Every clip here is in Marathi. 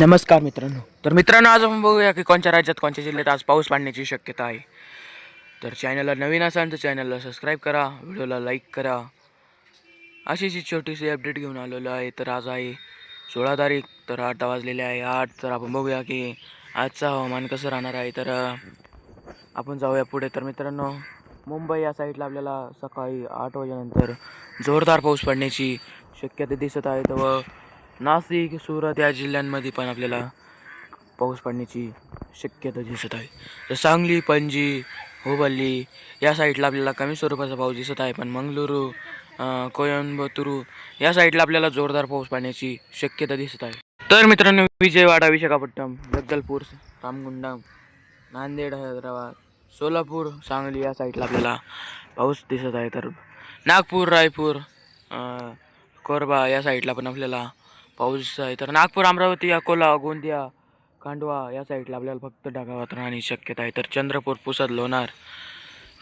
नमस्कार मित्रांनो. तर मित्रांनो आज आपण बघूया की कोणत्या राज्यात कोणत्या जिल्ह्यात आज पाऊस पडण्याची शक्यता आहे. तर चॅनलला नवीन असाल तर चॅनलला सबस्क्राईब करा व्हिडिओला लाईक करा. अशीच छोटीशी अपडेट घेऊन आलेलो आहे. तर आज आहे सोळा तारीख तर आठ वाजलेले आहे आठ. तर आपण बघूया की आजचं हवामान कसं राहणार आहे. तर आपण जाऊया पुढे. तर मित्रांनो मुंबई या साईडला आपल्याला सकाळी आठ वाजेनंतर जोरदार पाऊस पडण्याची शक्यता दिसत आहे. तर नाशिक सुरत या जिल्ह्यांमध्ये पण आपल्याला पाऊस पडण्याची शक्यता दिसत आहे. तर सांगली पणजी हुबल्ली या साईडला आपल्याला कमी स्वरूपाचा पाऊस दिसत आहे. पण मंगळुरू कोयंबतुरू या साईडला आपल्याला जोरदार पाऊस पडण्याची शक्यता दिसत आहे. तर मित्रांनो विजयवाडा विशाखापट्टणम जगदलपूर रामगुंडम नांदेड हैदराबाद सोलापूर सांगली या साईडला आपल्याला पाऊस दिसत आहे. तर नागपूर रायपूर कोरबा या साईडला पण आपल्याला पाऊस आहे. तर नागपूर अमरावती अकोला गोंदिया खांडवा या साईडला आपल्याला फक्त ढगावात राहण्याची शक्यता आहे. तर चंद्रपूर पुसद लोणार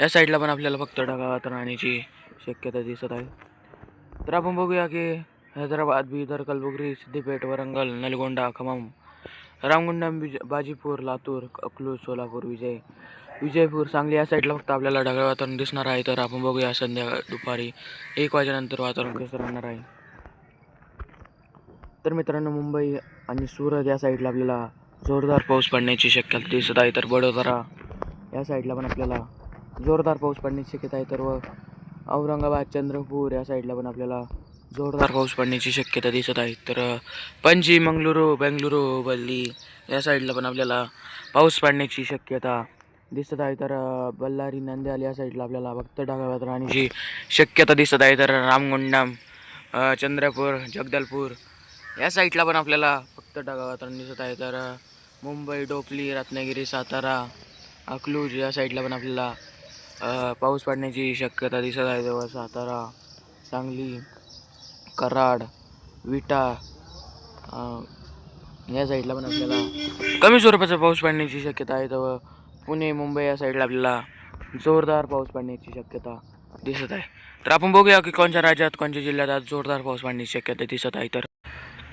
या साईडला पण आपल्याला फक्त ढगावात राहण्याची शक्यता दिसत आहे. तर आपण बघूया की हैदराबाद बिदर कलबुगरी सिद्धीपेठ वरंगल नलगोंडा खमम रामगुंडम बिज बाजीपूर लातूर अकलूज सोलापूर विजय विजयपूर सांगली या साईडला फक्त आपल्याला ढगाळ वातावरण दिसणार आहे. तर आपण बघूया संध्याकाळ दुपारी एक वाजेनंतर वातावरण कसं राहणार आहे. तर मित्रांनो मुंबई आणि सुरत या साईडला आपल्याला जोरदार पाऊस पडण्याची शक्यता दिसत आहे. तर वडोदरा या साईडला पण आपल्याला जोरदार पाऊस पडण्याची शक्यता आहे. तर व औरंगाबाद चंद्रपूर या साईडला पण आपल्याला जोरदार पाऊस पडण्याची शक्यता दिसत आहे. तर पणजी मंगलुरू बेंगलुरू बल्ली या साईडला पण आपल्याला पाऊस पडण्याची शक्यता दिसत आहे. तर बल्लारी नंद्याल या साईडला आपल्याला फक्त ढगावात राहण्याची शक्यता दिसत आहे. तर रामगुंडम चंद्रपूर जगदलपूर या साईडला पण आपल्याला फक्त ढगाळ वातावरण दिसत आहे तर मुंबई डोपली रत्नागिरी सातारा अकलूज या साईडला पण आपल्याला पाऊस पडण्याची शक्यता दिसत आहे. तेव्हा सातारा सांगली कराड विटा या साईडला पण आपल्याला कमी स्वरूपाचा पाऊस पडण्याची शक्यता आहे. तेव्हा पुणे मुंबई या साईडला आपल्याला जोरदार पाऊस पडण्याची शक्यता दिसत आहे. तर आपण बघूया की कोणत्या राज्यात कोणत्या जिल्ह्यात आज जोरदार पाऊस पडण्याची शक्यता दिसत आहे. तर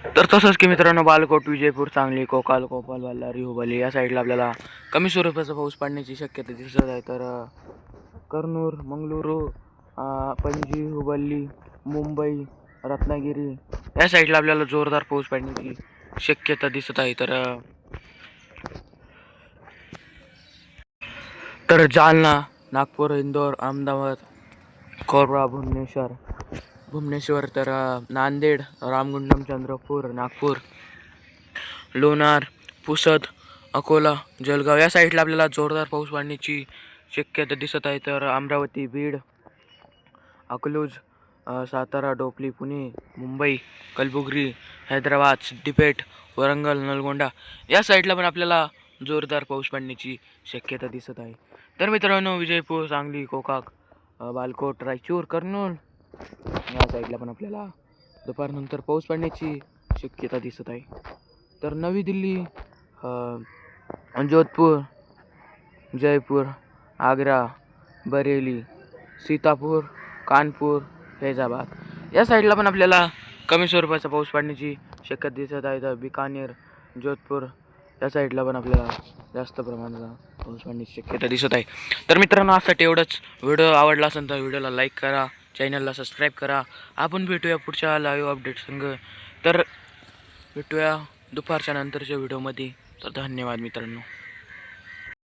तर तसंच की मित्रांनो बालकोट विजयपूर सांगली कोकाल कोपाल बल्लारी हुबली या साईडला आपल्याला कमी स्वरूपाचा पाऊस पडण्याची शक्यता दिसत आहे. तर कर्नूर मंगळुरू पणजी हुबल्ली मुंबई रत्नागिरी या साईडला आपल्याला जोरदार पाऊस पडण्याची शक्यता दिसत आहे. तर तर जालना नागपूर इंदोर अहमदाबाद कोरबा भुवनेश्वर भुवनेश्वर तर नांदेड रामगुंडम चंद्रपूर नागपूर लोणार पुसद अकोला जळगाव या साईडला आपल्याला जोरदार पाऊस पडण्याची शक्यता दिसत आहे. तर अमरावती बीड अकलूज सातारा डोपली पुणे मुंबई कलबुगरी हैदराबाद सिद्दीपेठ वरंगल नलगोंडा या साईडला पण आपल्याला जोरदार पाऊस पडण्याची शक्यता दिसत आहे. तर मित्रांनो विजयपूर सांगली कोकाक बालकोट रायचूर कर्नूल या साईडला पण आपल्याला दुपारनंतर पाऊस पडण्याची शक्यता दिसत आहे. तर नवी दिल्ली जोधपूर जयपूर आग्रा बरेली सीतापूर कानपूर फैजाबाद. या साईडला पण आपल्याला कमी स्वरूपाचा पाऊस पडण्याची शक्यता दिसत आहे. तर बिकानेर जोधपूर या साईडला पण आपल्याला जास्त प्रमाणात पाऊस पडण्याची शक्यता दिसत आहे. तर मित्रांनो आजसाठी एवढंच. व्हिडिओ आवडला असेल तर व्हिडिओला लाईक करा. चॅनलला सबस्क्राईब करा. आपण भेटूया पुढच्या लाईव्ह अपडेट संघ तर भेटूया दुपारच्या नंतरच्या व्हिडिओमध्ये तर धन्यवाद मित्रांनो.